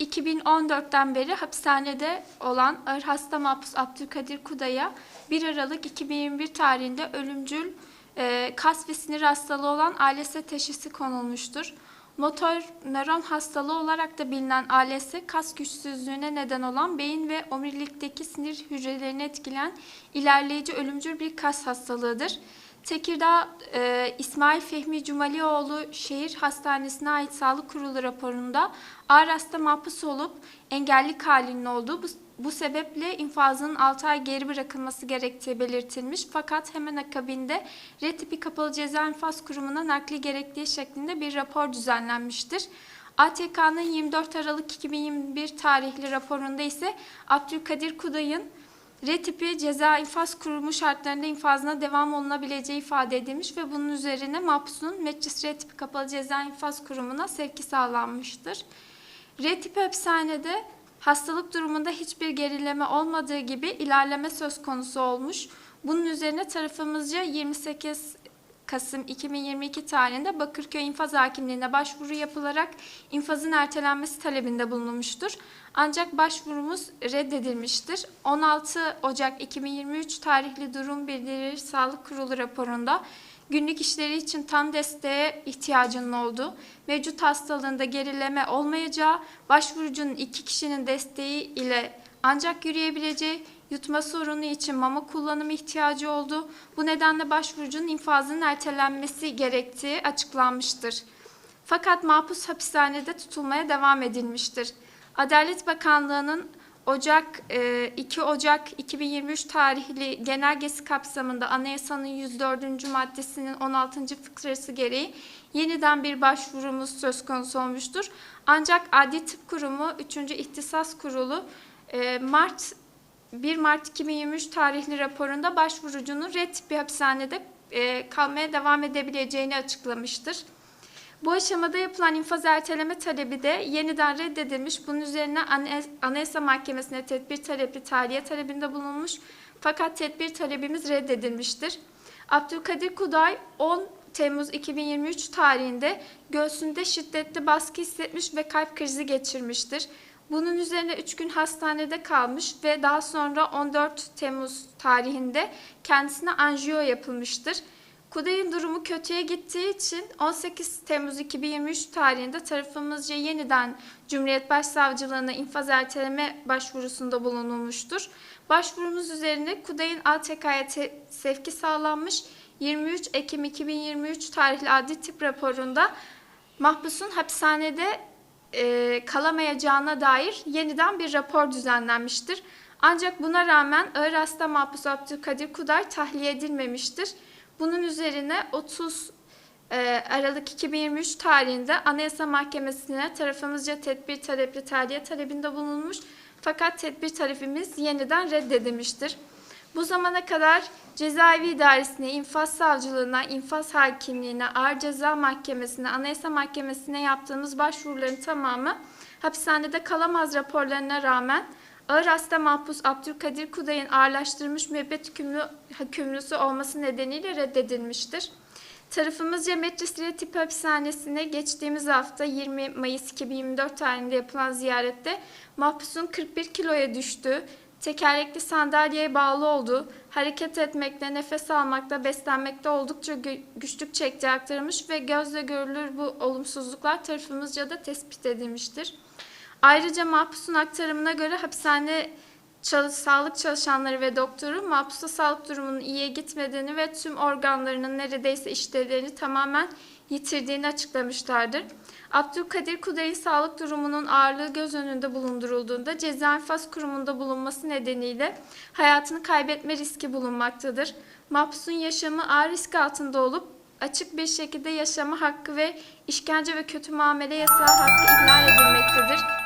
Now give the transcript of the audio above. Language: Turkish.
2014'ten beri hapishanede olan ağır hasta mahpus Abdülkadir Kuday'a 1 Aralık 2021 tarihinde ölümcül e, kas ve sinir hastalığı olan ALS teşhisi konulmuştur. Motor nöron hastalığı olarak da bilinen ALS, kas güçsüzlüğüne neden olan beyin ve omurilikteki sinir hücrelerini etkileyen ilerleyici ölümcül bir kas hastalığıdır. Tekirdağ e, İsmail Fehmi Cumalioğlu Şehir Hastanesi'ne ait sağlık kurulu raporunda ağır hasta mahpus olup engellik halinin olduğu bu, bu sebeple infazının 6 ay geri bırakılması gerektiği belirtilmiş fakat hemen akabinde red tipi kapalı ceza infaz kurumuna nakli gerektiği şeklinde bir rapor düzenlenmiştir. ATK'nın 24 Aralık 2021 tarihli raporunda ise Abdülkadir Kuday'ın R tipi ceza infaz kurumu şartlarında infazına devam olunabileceği ifade edilmiş ve bunun üzerine mahpusun Meclis R tipi kapalı ceza infaz kurumuna sevki sağlanmıştır. R tipi hapishanede hastalık durumunda hiçbir gerileme olmadığı gibi ilerleme söz konusu olmuş. Bunun üzerine tarafımızca 28 Kasım 2022 tarihinde Bakırköy İnfaz Hakimliğine başvuru yapılarak infazın ertelenmesi talebinde bulunmuştur. Ancak başvurumuz reddedilmiştir. 16 Ocak 2023 tarihli durum bildirir Sağlık Kurulu raporunda günlük işleri için tam desteğe ihtiyacının olduğu, mevcut hastalığında gerileme olmayacağı, başvurucunun iki kişinin desteği ile ancak yürüyebileceği, yutma sorunu için mama kullanımı ihtiyacı olduğu, bu nedenle başvurucunun infazının ertelenmesi gerektiği açıklanmıştır. Fakat mahpus hapishanede tutulmaya devam edilmiştir. Adalet Bakanlığı'nın Ocak e, 2 Ocak 2023 tarihli genelgesi kapsamında anayasanın 104. maddesinin 16. fıkrası gereği yeniden bir başvurumuz söz konusu olmuştur. Ancak Adli Tıp Kurumu 3. İhtisas Kurulu e, Mart 1 Mart 2023 tarihli raporunda başvurucunun red tipi hapishanede e, kalmaya devam edebileceğini açıklamıştır. Bu aşamada yapılan infaz erteleme talebi de yeniden reddedilmiş. Bunun üzerine Anayasa Mahkemesi'ne tedbir talebi tahliye talebinde bulunmuş. Fakat tedbir talebimiz reddedilmiştir. Abdülkadir Kuday 10 Temmuz 2023 tarihinde göğsünde şiddetli baskı hissetmiş ve kalp krizi geçirmiştir. Bunun üzerine 3 gün hastanede kalmış ve daha sonra 14 Temmuz tarihinde kendisine anjiyo yapılmıştır. Kuday'ın durumu kötüye gittiği için 18 Temmuz 2023 tarihinde tarafımızca yeniden Cumhuriyet Başsavcılığına infaz erteleme başvurusunda bulunulmuştur. Başvurumuz üzerine Kuday'ın ATK'ya sevki sağlanmış 23 Ekim 2023 tarihli adli tip raporunda mahpusun hapishanede e, kalamayacağına dair yeniden bir rapor düzenlenmiştir. Ancak buna rağmen ağır hasta mahpus Abdülkadir Kuday tahliye edilmemiştir. Bunun üzerine 30 e, Aralık 2023 tarihinde Anayasa Mahkemesi'ne tarafımızca tedbir talepli tahliye talebinde bulunmuş fakat tedbir talebimiz yeniden reddedilmiştir. Bu zamana kadar cezaevi idaresine, infaz savcılığına, infaz hakimliğine, ağır ceza mahkemesine, anayasa mahkemesine yaptığımız başvuruların tamamı hapishanede kalamaz raporlarına rağmen ağır hasta mahpus Abdülkadir Kuday'ın ağırlaştırılmış müebbet hükümlü, hükümlüsü olması nedeniyle reddedilmiştir. Tarafımızca Metresire Tip Hapishanesi'ne geçtiğimiz hafta 20 Mayıs 2024 tarihinde yapılan ziyarette mahpusun 41 kiloya düştüğü, tekerlekli sandalyeye bağlı olduğu, hareket etmekte, nefes almakta, beslenmekte oldukça güçlük çektiği aktarılmış ve gözle görülür bu olumsuzluklar tarafımızca da tespit edilmiştir. Ayrıca mahpusun aktarımına göre hapishane çalış, sağlık çalışanları ve doktoru mahpusta sağlık durumunun iyiye gitmediğini ve tüm organlarının neredeyse işlevlerini tamamen yitirdiğini açıklamışlardır. Abdülkadir Kuday'ın sağlık durumunun ağırlığı göz önünde bulundurulduğunda ceza infaz kurumunda bulunması nedeniyle hayatını kaybetme riski bulunmaktadır. Mahpusun yaşamı ağır risk altında olup açık bir şekilde yaşama hakkı ve işkence ve kötü muamele yasağı hakkı ihlal edilmektedir.